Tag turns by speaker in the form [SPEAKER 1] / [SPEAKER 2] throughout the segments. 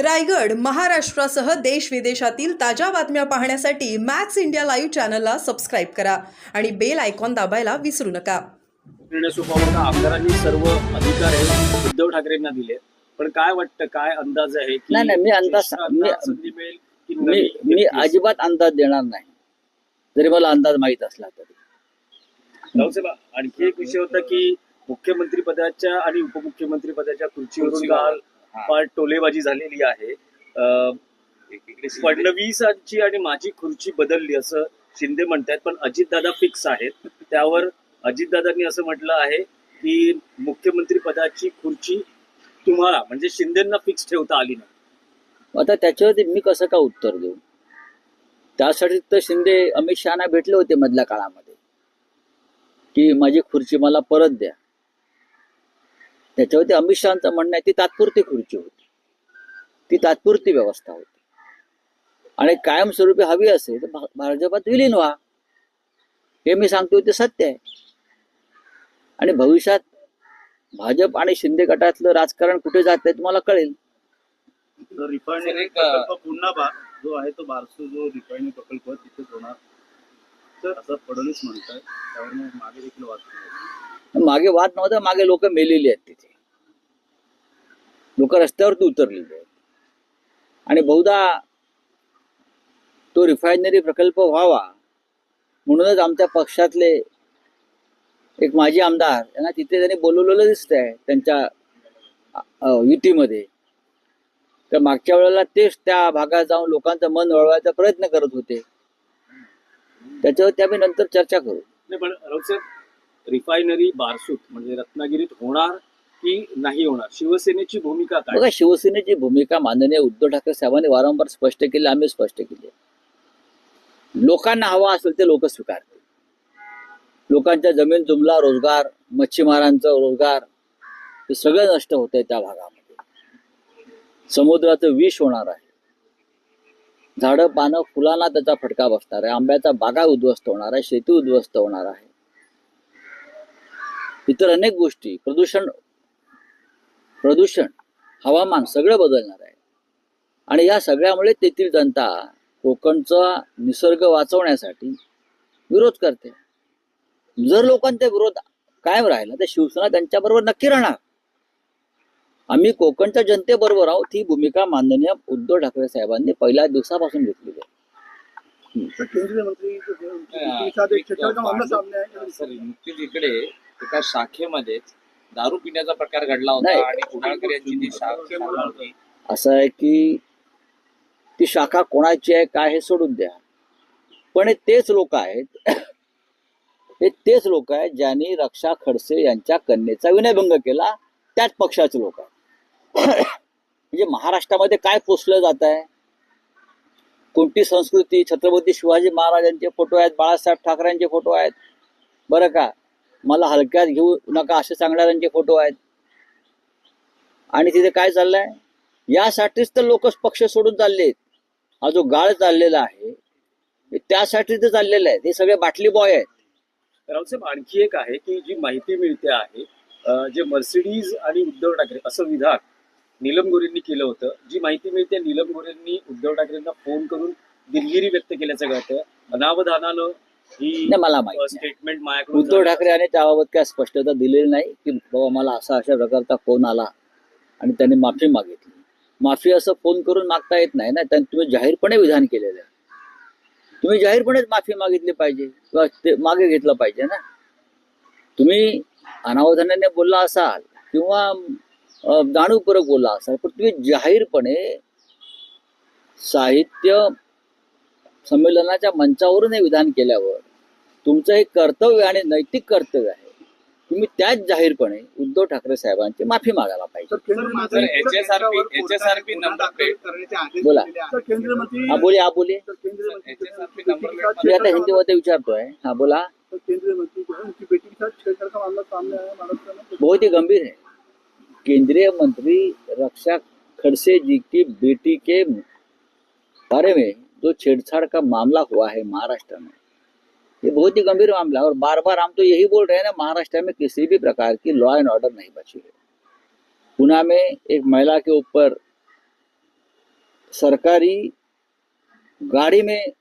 [SPEAKER 1] रायगड महाराष्ट्रासह देश विदेशातील ताज्या बातम्या पाहण्यासाठी मॅक्स इंडिया लाईव्ह चॅनलला सबस्क्राईब करा आणि बेल आयकॉन दाबायला विसरू नका.
[SPEAKER 2] आमदारांनी सर्व अधिकार हे उद्धव ठाकरेंना दिले. पण काय वाटतं काय अंदाज आहे की
[SPEAKER 3] नाही, नाही, मी अंदाज- मी- मी? अजिबात अंदाज देणार नाही. जरी मला अंदाज माहीत असला तरी.
[SPEAKER 2] आणखी एक विषय होता की मुख्यमंत्री पदाच्या आणि उपमुख्यमंत्री पदाच्या खुर्चीवरून काल फार टोलेबाजी झालेली आहे. फडणवीसांची आणि माझी खुर्ची बदलली असं शिंदे म्हणतात पण अजितदादा फिक्स आहेत. त्यावर अजितदादांनी असं म्हटलं आहे की मुख्यमंत्री पदाची खुर्ची तुम्हाला म्हणजे शिंदेना फिक्स ठेवता आली नाही.
[SPEAKER 3] आता त्याच्यावरती मी कसं का उत्तर देऊ? त्यासाठी तर शिंदे अमित शहाना भेटले होते मधल्या काळामध्ये. की माझी खुर्ची मला परत द्या. त्याच्यावरती अमित शहाचं म्हणणं आहे ती तात्पुरती खुर्ची होती. ती तात्पुरती व्यवस्था होती. आणि कायमस्वरूपी हवी असेल तर भाजपात विलीन व्हा. हे मी सांगतो ते सत्य आहे. आणि भविष्यात भाजप आणि शिंदे गटातलं राजकारण कुठे जात आहे तुम्हाला कळेल.
[SPEAKER 4] जो आहे तो बारसू जो रिफायनरी प्रकल्प तिथेच होणार. तर असं फडणवीस म्हणतात त्यावर मग देखील वाद.
[SPEAKER 3] मागे वाद नव्हता मागे लोक मेलेली आहेत तिथे. लोक रस्त्यावरती उतरलेली आहेत. आणि बहुधा तो रिफायनरी प्रकल्प व्हावा म्हणूनच आमच्या पक्षातले एक माजी आमदार यांना तिथे त्यांनी बोलवलेलं दिसतंय त्यांच्या युतीमध्ये. तर मागच्या वेळेला तेच त्या भागात जाऊन लोकांचं मन वळवायचा प्रयत्न करत होते. त्याच्यावर आम्ही नंतर चर्चा करू.
[SPEAKER 2] नाही पण रिफायनरी बारसूत म्हणजे रत्नागिरीत होणार की नाही होणार. शिवसेनेची भूमिका काय?
[SPEAKER 3] बघा शिवसेनेची भूमिका माननीय उद्धव ठाकरे साहेबांनी वारंवार स्पष्ट केली आम्ही स्पष्ट केली. लोकांना हवा असेल ते लोक स्वीकारतील. लोकांच्या जमीन जुमला रोजगार मच्छीमारांचा रोजगार हे सगळं नष्ट होतंय त्या भागामध्ये. समुद्राचं विष होणार आहे. झाडं पानं फुलांना त्याचा फटका बसणार आहे. आंब्याचा बागा उद्ध्वस्त होणार आहे. शेती उद्ध्वस्त होणार आहे. इतर अनेक गोष्टी प्रदूषण प्रदूषण हवामान सगळं बदलणार आहे. आणि या सगळ्यामुळे तेथील जनता कोकणचा निसर्ग वाचवण्यासाठी विरोध करते. जर लोकांचा विरोध कायम राहिला तर शिवसेना त्यांच्याबरोबर नक्की राहणार. आम्ही कोकणच्या जनतेबरोबर आहोत ही भूमिका माननीय उद्धव ठाकरे साहेबांनी पहिल्या दिवसापासून घेतलेली आहे.
[SPEAKER 5] नुकतीच इकडे एका शाखेमध्ये दारू पिण्याचा प्रकार घडला होता
[SPEAKER 3] नाही.
[SPEAKER 5] आणि कुणाळकर यांची ती शा- शाखा होती
[SPEAKER 3] असं आहे की ती शाखा कोणाची आहे काय हे सोडून द्या. पण हे तेच लोक आहेत हे तेच लोक आहेत ज्यांनी रक्षा खडसे यांच्या कन्येचा विनयभंग केला. त्याच पक्षाचे लोक आहेत. म्हणजे महाराष्ट्रामध्ये काय पोचलं जात आहे? कोणती संस्कृती? छत्रपती शिवाजी महाराजांचे फोटो आहेत बाळासाहेब ठाकरेंचे फोटो आहेत. बरं का? मला हलक्यात घेऊ नका असे सांगणाऱ्यांचे फोटो आहेत. आणि तिथे काय चाललंय? यासाठीच तर लोक पक्ष सोडून चाललेत. हा जो गाळ चाललेला आहे त्यासाठी तर चाललेलं आहे. हे सगळे बाटली बॉय आहेत.
[SPEAKER 2] रावसाहेब आणखी एक आहे की जी माहिती मिळते आहे जे मर्सिडीज आणि उद्धव ठाकरे असं विधान नीलम गोरेंनी केलं होतं. जी माहिती मिळते नीलम गोरेंनी उद्धव ठाकरेंना फोन करून दिलगिरी व्यक्त केल्याचं कळतं. अनावधानानं
[SPEAKER 3] नाही मला माहीत नाही.
[SPEAKER 2] स्टेटमेंट
[SPEAKER 3] उद्धव. ठाकरे यांनी त्याबाबत काय स्पष्टता दिलेली नाही की बाबा मला असा अशा प्रकारचा फोन आला आणि त्यांनी माफी मागितली माफी असं फोन करून मागता येत नाही ना त्यांनी तुम्ही जाहीरपणे विधान केलेलं आहे तुम्ही जाहीरपणेच माफी मागितली पाहिजे किंवा ते मागे घेतलं पाहिजे ना तुम्ही अनावधानाने बोलला असाल किंवा अं, जाणीवपूर्वक बोलला असाल पण तुम्ही जाहीरपणे साहित्य संमेलनाच्या मंचावरून हे विधान केल्यावर तुमचं हे कर्तव्य आणि नैतिक कर्तव्य आहे. तुम्ही त्याच जाहीरपणे उद्धव ठाकरे साहेबांची माफी मागायला पाहिजे. बोला. हा बोले हा बोले.
[SPEAKER 4] है,
[SPEAKER 3] मी आता हिंदीमध्ये विचारतोय. हा बोला. बहुत ही गंभीर है। केंद्रीय मंत्री रक्षा खड़से जी की बेटी के बारे में जो छेड़छाड़ का मामला हुआ है महाराष्ट्र में, ये बहुत ही गंभीर मामला है। और बार बार हम तो यही बोल रहे हैं ना, महाराष्ट्र में किसी भी प्रकार की लॉ एंड ऑर्डर नहीं बची है। पुणे में एक महिला के ऊपर सरकारी गाड़ी में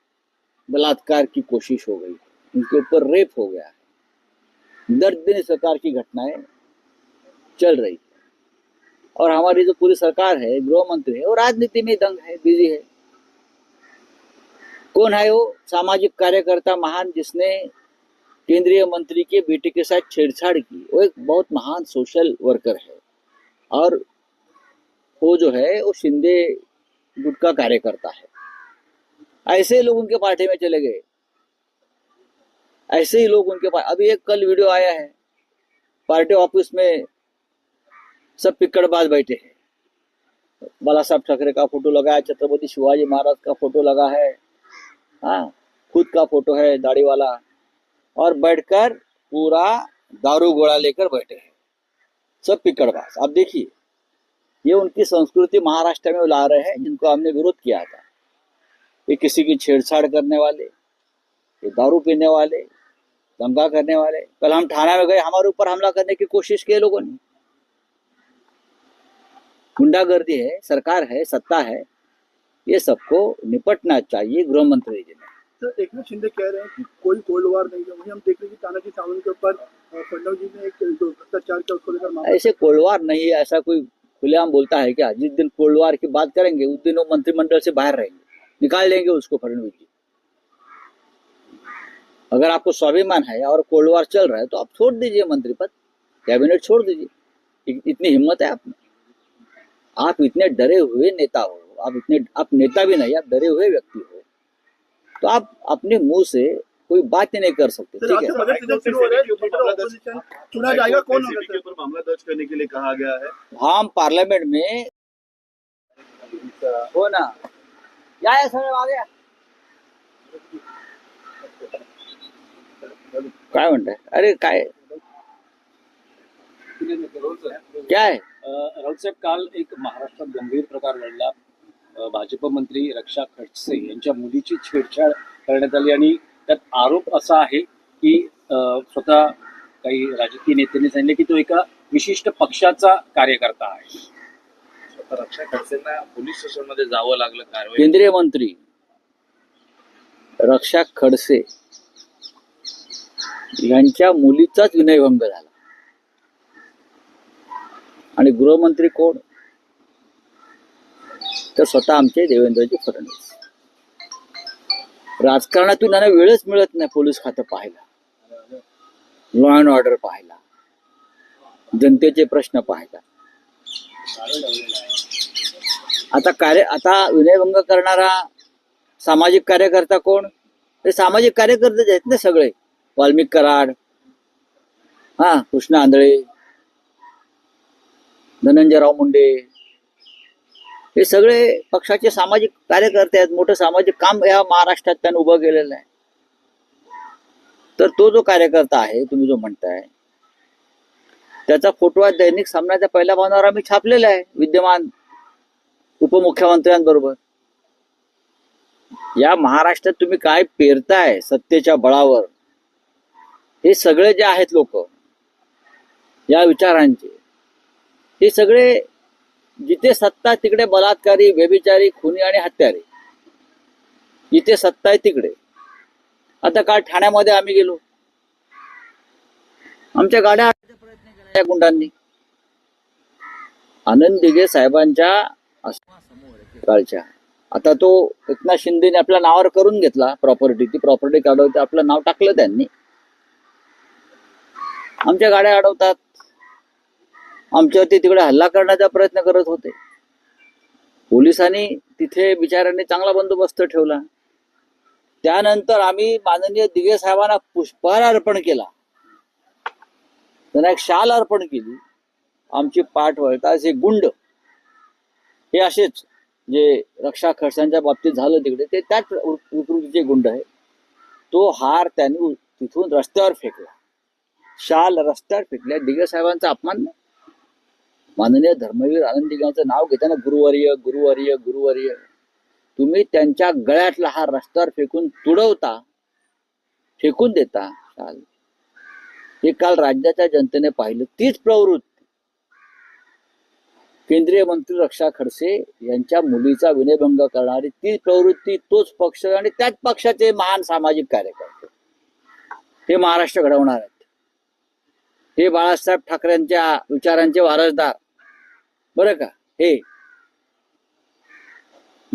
[SPEAKER 3] बलात्कार की कोशिश हो गई, उनके ऊपर रेप हो गया है। दर्द देने सरकार की घटनाएँ चल रही और हमारी जो पूरी सरकार है, गृह मंत्री है, वो राजनीति में दंग है बिज़ी है। कौन है वो? सामाजिक कार्यकर्ता महान जिसने केंद्रीय मंत्री के बेटे के साथ छेड़छाड़ की। वो एक बहुत महान सोशल वर्कर है। और वो जो है, वो शिंदे गुट का कार्यकर्ता है। ऐसे लोग उनके पार्टी में चले गए। ऐसे ही लोग उनके पास अभी एक कल वीडियो आया है। पार्टी ऑफ़िस में सब पिक्कड़बाज बैठे हैं। बाला साहब ठाकरे का फ़ोटो लगा है छत्रपति शिवाजी महाराज का फ़ोटो लगा है। हाँ खुद का फ़ोटो है, दाढ़ी वाला। और बैठकर पूरा दारू गोला लेकर बैठे हैं। सब पिक्कड़बाज आप देखिए, ये उनकी संस्कृति महाराष्ट्र में ला रहे हैं, जिनको हमने विरोध किया था। ये किसी की छेड़छाड़ करने वाले, ये दारू पीने वाले, दंगा करने वाले। कल हम थाना में गए, हमारे ऊपर हमला करने की कोशिश की है लोगों ने। गुंडागर्दी है, सरकार है, सत्ता है। ये सबको निपटना चाहिए गृह मंत्री जी ने।
[SPEAKER 6] सर एक नाथ शिंदे कह रहे हैं कि कोई कोल्डवार नहीं है। वहीं हम देख रहे हैं कि तानाजी सावंत के ऊपर जी ने एक भ्रष्टाचार किया उसको लेकर
[SPEAKER 3] ऐसे कोल्डवार नहीं है ऐसा कोई खुलेआम बोलता है क्या? जिस दिन कोल्डवार की बात करेंगे उस दिन वो मंत्रिमंडल से बाहर रहेंगे। निकाल लेंगे उसको फडणवीस जी। अगर आपको स्वाभिमान है और कोल्डवार चल रहा है तो आप छोड़ दीजिए मंत्री पद। कैबिनेट छोड़ दीजिए। इतनी हिम्मत है आप में। आप इतने डरे हुए नेता हो। आप इतने आप नेता भी नहीं आप डरे हुए व्यक्ति हो तो आप अपने मुँह से कोई बात ही नहीं कर सकते
[SPEAKER 6] सर
[SPEAKER 3] ठीक है?
[SPEAKER 6] तो हो है चुना जाएगा कौन
[SPEAKER 4] मामला दर्ज करने के लिए कहा गया है।
[SPEAKER 3] हम पार्लियामेंट में हो ना। या या सर आ गया काय म्हणताय? अरे काय? क्या है?
[SPEAKER 2] राहुल साहेब काल एक महाराष्ट्रात गंभीर प्रकार घडला. अ, भाजप मंत्री रक्षा खडसे यांच्या मुलीची छेडछाड करण्यात आली आणि त्यात आरोप असा आहे की स्वतः काही राजकीय नेत्यांनी सांगितले की तो एका विशिष्ट पक्षाचा कार्यकर्ता आहे.
[SPEAKER 5] स्वतः रक्षा खडसेंना पोलीस स्टेशनमध्ये जावं लागलं कारवाई
[SPEAKER 3] केंद्रीय मंत्री रक्षा खडसे यांच्या मुलीचाच विनयभंग झाला. आणि गृहमंत्री कोण? तर स्वतः आमचे देवेंद्रजी फडणवीस. राजकारणातून त्यांना वेळच मिळत नाही पोलीस खातं पाहायला. लॉ अँड ऑर्डर पाहायला. जनतेचे प्रश्न पाहायला. आता कार्य आता विनयभंग करणारा सामाजिक कार्यकर्ता कोण? ते सामाजिक कार्यकर्तेच आहेत ना सगळे. वाल्मिक कराड हा कृष्ण आंधळे धनंजयराव मुंडे हे सगळे पक्षाचे सामाजिक कार्यकर्ते आहेत मोठं सामाजिक काम या महाराष्ट्रात त्यांनी उभं केलेलं आहे. तर तो जो कार्यकर्ता आहे तुम्ही जो म्हणताय त्याचा फोटो दैनिक सामन्याच्या पहिल्या पानावर आम्ही छापलेला आहे विद्यमान उपमुख्यमंत्र्यांबरोबर. या महाराष्ट्रात तुम्ही काय पेरताय सत्तेच्या बळावर हे सगळे जे आहेत लोक या विचारांचे हे सगळे जिथे सत्ता तिकडे बलात्कारी व्यभिचारी खुनी आणि हत्यारे. जिथे सत्ता आहे तिकडे. आता काल ठाण्यामध्ये आम्ही गेलो. आमच्या गाड्या प्रयत्न केला या गुंडांनी. आनंद दिघे साहेबांच्या कालच्या. आता तो एकनाथ शिंदेने आपल्या नावावर करून घेतला प्रॉपर्टी ती प्रॉपर्टी काढवते आपलं नाव टाकलं त्यांनी. आमच्या गाड्या अडवतात. आमच्यावरती तिकडे हल्ला करण्याचा प्रयत्न करत होते. पोलिसांनी तिथे बिचाऱ्यांनी चांगला बंदोबस्त ठेवला. त्यानंतर आम्ही माननीय दिघे साहेबांना पुष्पहार अर्पण केला. त्यांना एक शाल अर्पण केली. आमची पाठ वळताच हे गुंड. हे असेच जे रक्षा खडसांच्या बाबतीत झालं तिकडे ते त्याच विकृतीचे गुंड आहे. तो हार त्यांनी तिथून रस्त्यावर फेकला. शाल रस्त्यावर फेकल्या. दिगे साहेबांचा अपमान नाही. माननीय धर्मवीर आनंद दिघांचं नाव घेताना गुरुवर्य गुरुवर्य गुरुवर्य. तुम्ही त्यांच्या गळ्यातला हा रस्त्यावर फेकून तुडवता फेकून देता. काल हे काल राज्याच्या जनतेने पाहिलं. तीच प्रवृत्ती. केंद्रीय मंत्री रक्षा खडसे यांच्या मुलीचा विनयभंग करणारी तीच प्रवृत्ती तोच पक्ष आणि त्याच पक्षाचे महान सामाजिक कार्यकर्ते. हे महाराष्ट्र घडवणार आहेत. हे बाळासाहेब ठाकरेंच्या विचारांचे वारसदार. बरं का? हे.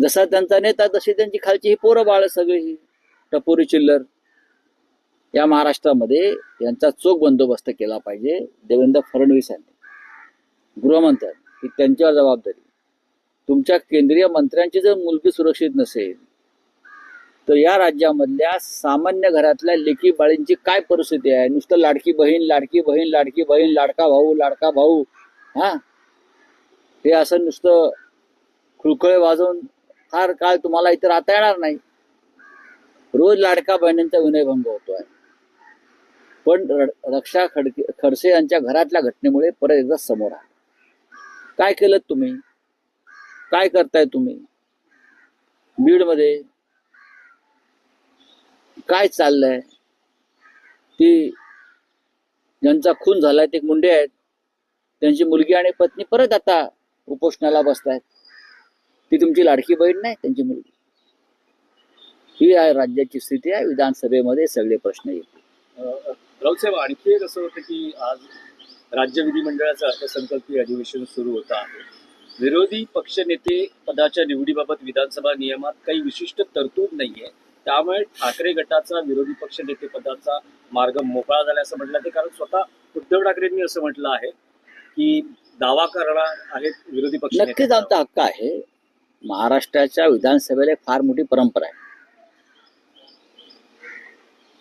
[SPEAKER 3] जसा त्यांचा नेता तशी त्यांची खालची ही पोरं बाळ सगळी ही. टपोरी चिल्लर. या महाराष्ट्रामध्ये यांचा चोख बंदोबस्त केला पाहिजे देवेंद्र फडणवीस यांनी. गृहमंत्र्यांनी. ही त्यांच्यावर जबाबदारी. तुमच्या केंद्रीय मंत्र्यांची जर मुलगी सुरक्षित नसेल तर या राज्यामधल्या सामान्य घरातल्या लेकी बाळींची काय परिस्थिती आहे? नुसतं लाडकी बहीण लाडकी बहीण लाडकी बहीण लाडका भाऊ लाडका भाऊ. हा? हे असं नुसतं खुळखुळे वाजवून फार काळ तुम्हाला इथं राहता येणार नाही. रोज लाडका बहिणींचा विनयभंग आहे पण रक्षा खडके खडसे यांच्या घरातल्या घटनेमुळे परत एकदा समोर आला. काय केलं तुम्ही? काय करताय तुम्ही? बीडमध्ये काय चाललंय? ती ज्यांचा खून झालाय ते मुंडे आहेत. त्यांची मुलगी आणि पत्नी परत आता उपोषणाला बसतायत. ती तुमची लाडकी बहीण नाही त्यांची मुलगी. ही आहे राज्याची स्थिती आहे विधानसभेमध्ये सगळे प्रश्न येतील.
[SPEAKER 2] राऊत साहेब आणखी एक असं होतं की आज राज्य विधिमंडळाचं अर्थसंकल्पीय अधिवेशन सुरू होतं आहे. विरोधी पक्षनेते पदाच्या निवडीबाबत विधानसभा नियमात काही विशिष्ट तरतूद नाहीये. त्यामुळे ठाकरे गटाचा विरोधी पक्षनेते पदाचा मार्ग मोकळा झाला असं म्हटलं ते कारण स्वतः उद्धव ठाकरेंनी असं म्हटलं आहे की दावा करणार आहेत विरोधी पक्ष
[SPEAKER 3] नक्कीच आमचा हक्क आहे. महाराष्ट्राच्या विधानसभेला एक फार मोठी परंपरा आहे.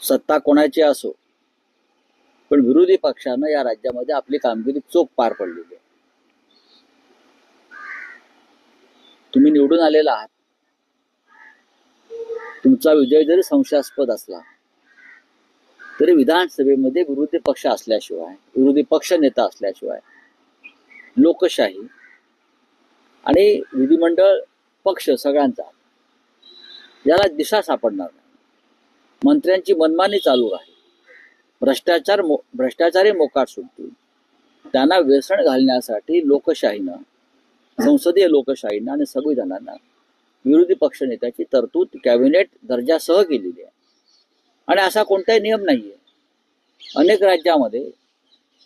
[SPEAKER 3] सत्ता कोणाची असो पण विरोधी पक्षानं या राज्यामध्ये आपली कामगिरी चोख पार पडलेली आहे. तुम्ही निवडून आलेला आहात. तुमचा विजय जरी संशयास्पद असला तरी विधानसभेमध्ये विरोधी पक्ष असल्याशिवाय विरोधी पक्ष नेता असल्याशिवाय लोकशाही आणि विधिमंडळ पक्ष सगळ्यांचा याला दिशा सापडणार नाही. मंत्र्यांची मनमानी चालू राहील. भ्रष्टाचार मो भ्रष्टाचारी मोकाट सुटतील. त्यांना व्यसन घालण्यासाठी लोकशाहीनं संसदीय लोकशाहीनं आणि संविधानानं विरोधी पक्षनेत्याची तरतूद कॅबिनेट दर्जासह केलेली आहे. आणि असा कोणताही नियम नाहीये. अनेक राज्यामध्ये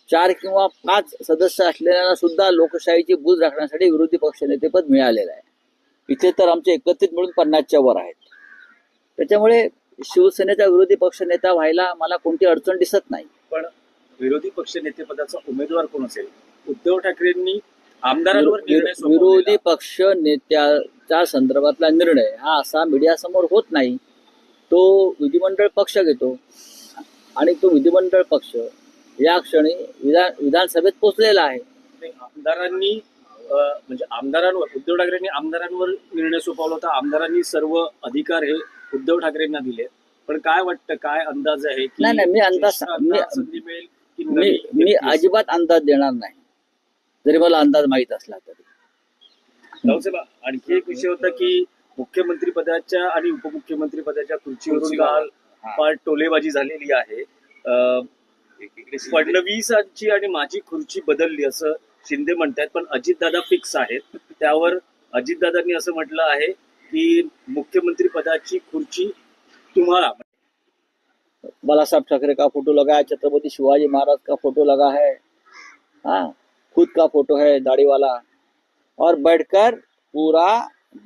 [SPEAKER 3] चार किंवा पाच सदस्य असलेल्यांना सुद्धा लोकशाहीची बूज राखण्यासाठी विरोधी पक्षनेतेपद मिळालेलं आहे. इथे तर आमचे एकत्रित मिळून पन्नासच्या वर आहेत. त्याच्यामुळे शिवसेनेचा विरोधी पक्षनेता व्हायला मला कोणती अडचण दिसत नाही.
[SPEAKER 2] पण विरोधी पक्षनेते पदाचा उमेदवार कोण असेल? उद्धव ठाकरेंनी आमदारांवर.
[SPEAKER 3] विरोधी पक्ष नेत्याच्या संदर्भातला निर्णय हा असा मीडियासमोर होत नाही. तो विधिमंडळ पक्ष घेतो आणि तो विधिमंडळ पक्ष या क्षणी विधान विधानसभेत पोचलेला आहे
[SPEAKER 2] आमदारांनी म्हणजे आमदारांवर उद्धव ठाकरेंनी आमदारांवर निर्णय सोपवला होता आमदारांनी सर्व अधिकार हे उद्धव ठाकरेंना दिले पण काय वाटतं काय अंदाज आहे की
[SPEAKER 3] नाही, नाही, मी अंदाज- मी- मी? अजिबात अंदाज देणार नाही जरी मला अंदाज माहीत असला तरी
[SPEAKER 2] आणखी एक विषय होता की मुख्यमंत्री पदाच्या आणि उपमुख्यमंत्री पदाच्या खुर्चीवरून
[SPEAKER 5] खुर्चीवर.
[SPEAKER 2] काल. फार टोलेबाजी झालेली आहे फडणवीसांची आणि माझी खुर्ची बदलली असं शिंदे म्हणतात पण अजितदादा फिक्स आहेत. त्यावर अजितदादांनी असं म्हटलं आहे की मुख्यमंत्री पदाची खुर्ची तुम्हाला
[SPEAKER 3] बालासाहेब ठाकरे का फोटो लगा है? छत्रपति शिवाजी महाराज का फोटो लगा है? हाँ खुद का फोटो है दाढ़ी वाला और बैठकर पूरा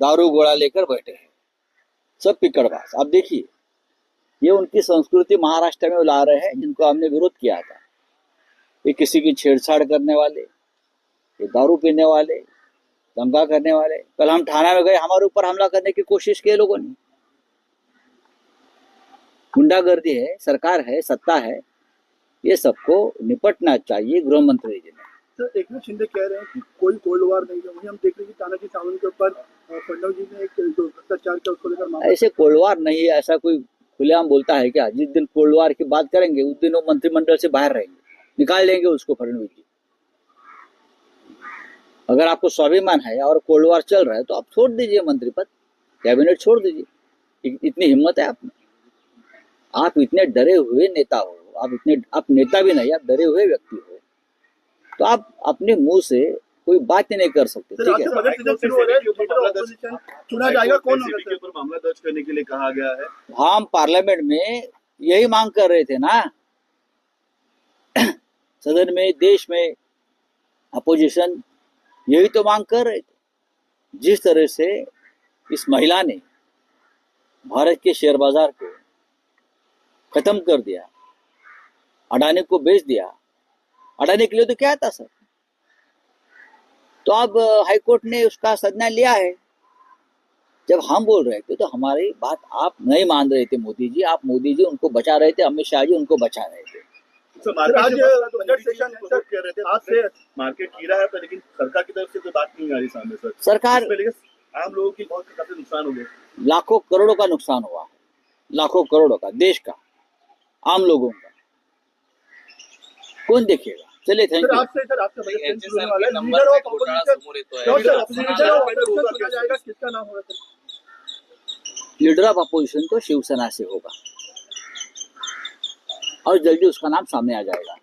[SPEAKER 3] दारू गोला लेकर बैठे हैं। सब पिकड़बाज आप देखिए। ये उनकी संस्कृति महाराष्ट्र में ला रहे हैं जिनको हमने विरोध किया था। ये किसी की छेड़छाड़ करने वाले ये दारू पीने वाले दंगा करने वाले कल हम थाना में गए हमारे ऊपर हमला करने की कोशिश की लोगों ने। गुंडागर्दी है सरकार है सत्ता है ये सबको निपटना चाहिए गृह मंत्री जी ने।
[SPEAKER 6] तो एक नाथ शिंदे कह रहे हैं कि कोई कोल्ड वार नहीं है। वहीं हम देख रहे हैं तानाजी सावंत के ऊपर जी ने एक भ्रष्टाचार का उसको लेकर
[SPEAKER 3] ऐसे कोल्डवार नहीं है ऐसा कोई खुलेआम बोलता है क्या, जिस दिन कोल्डवार की बात करेंगे, उस दिन वो मंत्रिमंडल से बाहर रहेंगे, निकाल लेंगे उसको फडणवीस जी। अगर आपको स्वाभिमान है और कोल्ड वार चल रहा है तो आप छोड़ दीजिए मंत्री पद, कैबिनेट छोड़ दीजिए। इतनी हिम्मत है आप में आप इतने डरे हुए नेता हो, आप इतने, आप नेता भी नहीं, आप डरे हुए व्यक्ति हो। तो आप अपने मुँह से कोई बात ही नहीं कर सकते ठीक है?
[SPEAKER 6] से बजट सीज़न शुरू हो रहा है लीडर ऑपोजिशन चुना जाएगा कौन होगा
[SPEAKER 4] के
[SPEAKER 6] सर?
[SPEAKER 4] ऊपर मामला दर्ज करने के लिए कहा गया है।
[SPEAKER 3] हम पार्लियामेंट में यही मांग कर रहे थे ना। सदन में देश में अपोजिशन यही तो मांग कर रहे थे। जिस तरह से इस महिला ने भारत के शेयर बाज़ार को खत्म कर दिया अडानी को बेच दिया अडानी के लिए तो क्या था सर? तो अब हाईकोर्ट ने उसका संज्ञान लिया है। जब हम बोल रहे थे तो हमारी बात आप नहीं मान रहे थे मोदी जी। आप मोदी जी उनको बचा रहे थे अमित शाह जी उनको बचा रहे थे।
[SPEAKER 4] सरकार की तरफ़ से कोई बात नहीं आ रही सामने
[SPEAKER 3] सरकार
[SPEAKER 4] आम लोगों की बहुत नुकसान हो गया।
[SPEAKER 3] लाखों करोड़ों का नुकसान हुआ है। लाखों करोड़ों का देश का आम लोगों का। कौन देखेगा? चलिए थैंक यू
[SPEAKER 6] आपसे sir
[SPEAKER 5] number
[SPEAKER 3] leader of opposition तो शिवसेना से होगा। और जल्दी उसका नाम सामने आ जाएगा।